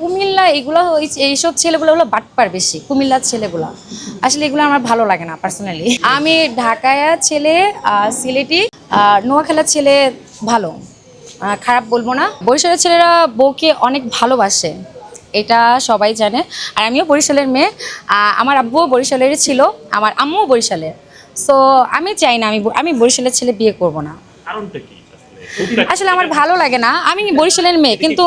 কুমিল্লা এগুলো এইসব ছেলেগুলো হলো বাটপার বেশি কুমিল্লার ছেলেগুলো। আসলে এগুলো আমার ভালো লাগে না পার্সোনালি আমি ঢাকায়া ছেলে সিলেটি নোয়াখালীর ছেলে ভালো। খারাপ বলব না। বরিশালের ছেলেরা বউকে অনেক ভালোবাসে এটা সবাই জানে। আর আমিও বরিশালের মেয়ে। আমার আব্বুও বরিশালেরই ছিল আমার আম্মুও বরিশালের। সো আমি চাই না আমি আমি বরিশালের ছেলে বিয়ে করব না। কারণটা কি? আসলে? আমার ভালো লাগে না। আমি বরিশালের মেয়ে কিন্তু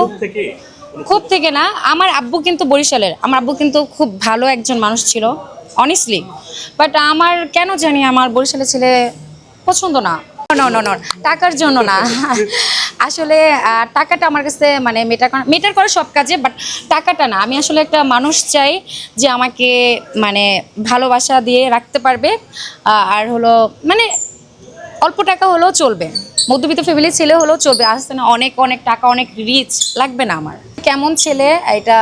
খুব থেকে না আমার আব্বু কিন্তু বরিশালের। আমার আব্বু কিন্তু খুব ভালো একজন মানুষ ছিল অনেস্টলি বাট আমার কেন জানি আমার বরিশালের ছেলে পছন্দ না। ন ন ন টাকার জন্য না। আসলে টাকাটা আমার কাছে মানে মেটার করা মেটার করে সব কাজে বাট টাকাটা না। আমি আসলে একটা মানুষ চাই যে আমাকে মানে ভালোবাসা দিয়ে রাখতে পারবে আর হলো মানে অল্প টাকা হলেও চলবে। মধ্যবিত্ত ফ্যামিলির ছেলে হলেও চলবে। আসতে না অনেক অনেক টাকা, অনেক রিচ লাগবে না আমার। কেমন ছেলে, এটা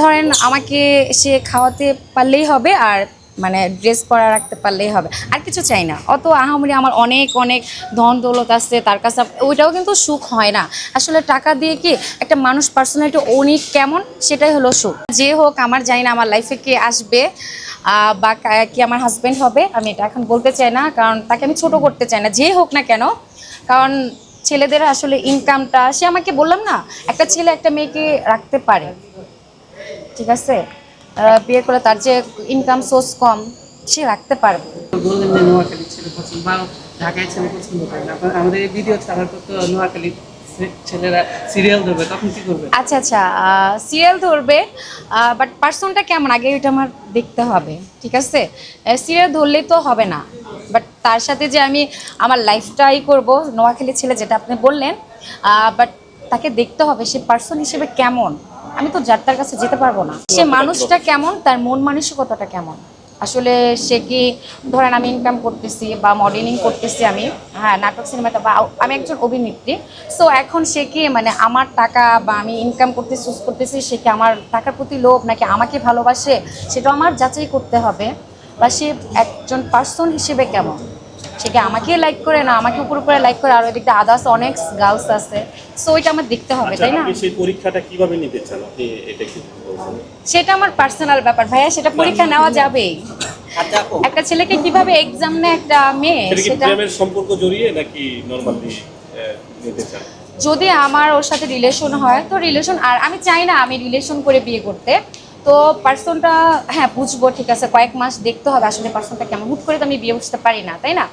ধরেন আমাকে সে খাওয়াতে পারলেই হবে আর মানে ড্রেস পরা রাখতে পারলেই হবে। আর কিছু চাই না। অত আহামরি আমার অনেক অনেক ধন দৌলত আছে, তার কাছে ওইটাও কিন্তু সুখ হয় না। আসলে টাকা দিয়ে কি একটা মানুষ পার্সোনালিটি উনি কেমন, সেটাই হলো সুখ। যে হোক, আমার জানি না আমার লাইফে কে আসবে বা কি আমার হাজব্যান্ড হবে, আমি এটা এখন বলতে চাই না, কারণ তাকে আমি ছোট করতে চাই না। যে হোক না কেন কারণ ছেলেদের আসলে ইনকামটা সে আমাকে বললাম না একটা ছেলে একটা মেয়েকে রাখতে পারে। ঠিক আছে? বিয়ে করে তার যে ইনকাম সোর্স কম সে রাখতে পারবে। বললেন যে নোয়াখালী ছেলে পছন্দ বা ঢাকায় ছেলে পছন্দ করে না। আমাদের এই ভিডিও ছাড়ার পর তো নোয়াখালী ছেলেরা সিরিয়াল ধরবে তখন কি করবে? আচ্ছা আচ্ছা সিরিয়াল ধরবে বাট পার্সনটা কেমন? আগে এটা আমার দেখতে হবে ঠিক আছে? সিরিয়াল ধরলেই তো হবে না। বাট তার সাথে যে আমি আমার লাইফটাই করব নোয়াখালী ছেলে যেটা আপনি বললেন বাট তাকে দেখতে হবে সে পার্সন হিসেবে কেমন? আমি তো যার তার কাছে যেতে পারব না। সে মানুষটা কেমন? তার মন মানসিকতাটা কেমন? আসলে সে কি ধরেন আমি ইনকাম করতেছি বা মডেলিং করতেছি আমি হ্যাঁ নাটক সিনেমাটা বা আমি একজন অভিনেত্রী। সো এখন সে কি মানে আমার টাকা বা আমি ইনকাম করতে চুজ করতেছি সে কি আমার টাকার প্রতি লোভ নাকি আমাকে ভালোবাসে? সেটা আমার যাচাই করতে হবে। বা সে একজন পার্সন হিসেবে কেমন? সে কি আমাকে লাইক করে? না আমাকে উপর উপরে লাইক করে? আর ওইদিকে আদার্স অনেক গার্লস আছে। সো ওইটা আমার দেখতে হবে আচ্ছা তাই না? সেই পরীক্ষাটা কীভাবে নিতে চান? আপনি এটা কি সেটা আমার পার্সোনাল ব্যাপার। ভাইয়া সেটা পরীক্ষা নেওয়া যাবেই। একটা ছেলেকে কীভাবে এক্সাম নেয় একটা মেয়ে সেটা প্রেমের সম্পর্ক জড়িয়ে নাকি নর্মালি নিতে চান? যদি আমার ওর সাথে রিলেশন হয় তো রিলেশন আর আমি চাই না আমি রিলেশন করে বিয়ে করতে। তো পার্সনটা হ্যাঁ বুঝব ঠিক আছে কয়েক মাস দেখতে হবে আসলে পার্সনটা কেমন। হুট করে তো আমি বিয়ে বুঝতে পারি না তাই না?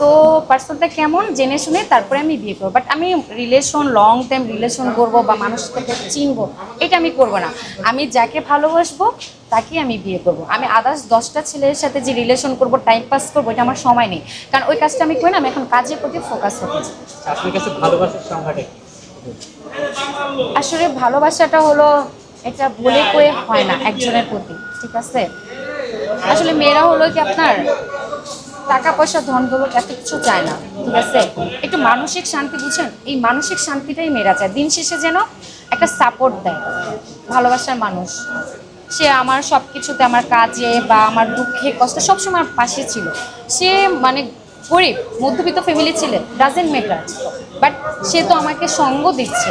তো পার্সনটা কেমন জেনে শুনে তারপরে আমি বিয়ে করব। বাট আমি রিলেশন লং টাইম রিলেশন করব বা মানুষকে চিনবো এটা আমি করব না। আমি যাকে ভালোবাসবো তাকেই আমি বিয়ে করব। আমি আদার্স দশটা ছেলের সাথে যে রিলেশন করব টাইম পাস করব এটা আমার সময় নেই। কারণ ওই কাজটা আমি করি না আমি এখন কাজের প্রতি ফোকাস হতে চাই আপনার কাছে ভালোবাসার সংখ্যাটা আসলে ভালোবাসাটা হলো এটা বলে কয়ে হয় না, একজনের প্রতি, ঠিক আছে? আসলে মেয়েরা হলো কি আপনার টাকা পয়সা, ধন দৌলত এত কিছু চায় না, ঠিক আছে? একটু মানসিক শান্তি বুঝেন? এই মানসিক শান্তিটাই মেয়েরা চায়। দিন শেষে যেন একটা সাপোর্ট দেয়, ভালোবাসার মানুষ। সে আমার সব কিছুতে আমার কাজে বা আমার দুঃখে, কষ্টে সবসময় আমার পাশে ছিল। সে মানে গরিব, মধ্যবিত্ত ফ্যামিলি ছেলে ডাজেন্ট মেটার বাট সে তো আমাকে সঙ্গ দিচ্ছে,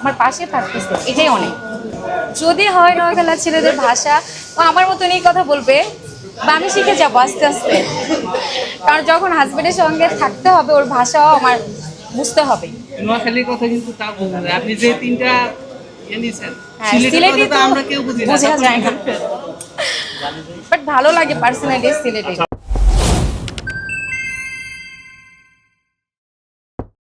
আমার পাশে থাকতেছে, এটাই অনেক। যদি হয় নয়খালা ছেলেদের ভাষা ও আমার এই কথা বলবে বা আমি শিখে যাব আস্তে আস্তে। কারণ যখন হাজবেন্ডের সঙ্গে থাকতে হবে ওর ভাষাও আমার বুঝতে হবে। নোয়াখালীর কথা কিন্তু তা আপনি যে তিনটা ইয়ে হ্যাঁ সিলেটের সিলেটি তো তো আমরা কেউ বুঝি না। বাট ভালো লাগে পার্সোনালি সিলেটি।